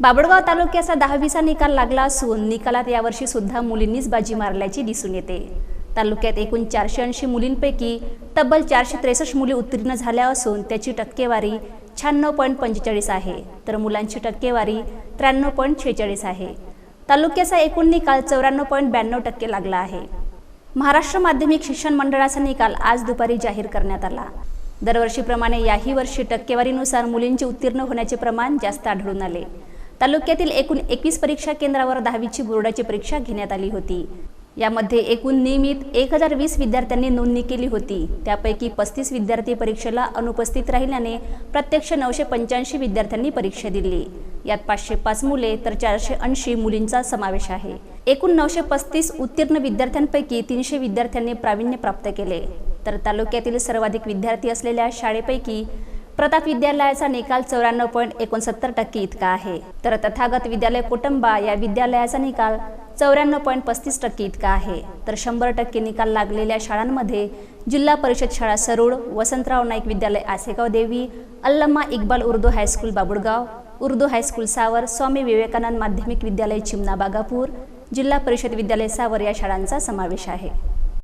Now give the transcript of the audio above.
बाबडगाव तालुक्याचा दहावीचा निकाल लागला असून निकालात यावर्षी सुद्धा मुलींनीच बाजी मारल्याची दिसून येते. तालुक्यात एकूण चारशे ऐंशी मुलींपैकी तब्बल चारशे त्रेसष्ट मुली उत्तीर्ण झाल्या असून त्याची टक्केवारी शहाण्णव पॉईंट पंचेचाळीस आहे तर मुलांची टक्केवारी त्र्याण्णव पॉईंट छेचाळीस आहे. तालुक्याचा एकूण निकाल चौऱ्याण्णव पॉईंट ब्याण्णव टक्के लागला आहे. महाराष्ट्र माध्यमिक शिक्षण मंडळाचा निकाल आज दुपारी जाहीर करण्यात आला. दरवर्षीप्रमाणे याही वर्षी टक्केवारीनुसार मुलींचे उत्तीर्ण होण्याचे प्रमाण जास्त आढळून आले. तालुक्यातील एकूण एकवीस परीक्षा केंद्रावर दहावीची बोर्डाची परीक्षा घेण्यात आली होती. यामध्ये एकूण नियमित एक हजार वीस विद्यार्थ्यांनी नोंदणी केली होती. त्यापैकी पस्तीस विद्यार्थी परीक्षेला अनुपस्थित राहिल्याने प्रत्यक्ष नऊशे पंच्याऐंशी विद्यार्थ्यांनी परीक्षा दिली. यात पाचशे पाच मुले तर चारशे ऐंशी मुलींचा समावेश आहे. एकूण नऊशे पस्तीस उत्तीर्ण विद्यार्थ्यांपैकी तीनशे विद्यार्थ्यांनी प्रावीण्य प्राप्त केले. तर तालुक्यातील सर्वाधिक विद्यार्थी असलेल्या शाळेपैकी प्रताप विद्यालयाचा निकाल चौऱ्याण्णव पॉईंट एकोणसत्तर टक्के इतका आहे. तर तथागत विद्यालय कुटुंबा या विद्यालयाचा निकाल चौऱ्याण्णव पॉईंट पस्तीस टक्के इतका आहे. तर शंभर टक्के निकाल लागलेल्या शाळांमध्ये जिल्हा परिषद शाळा सरूळ वसंतराव नाईक विद्यालय Asegaon Devi Allamma Iqbal Urdu high school Babulgaon Urdu high school Savar Swami Vivekananda माध्यमिक विद्यालय चिमना बागापूर जिल्हा परिषद विद्यालय सावर या शाळांचा समावेश आहे.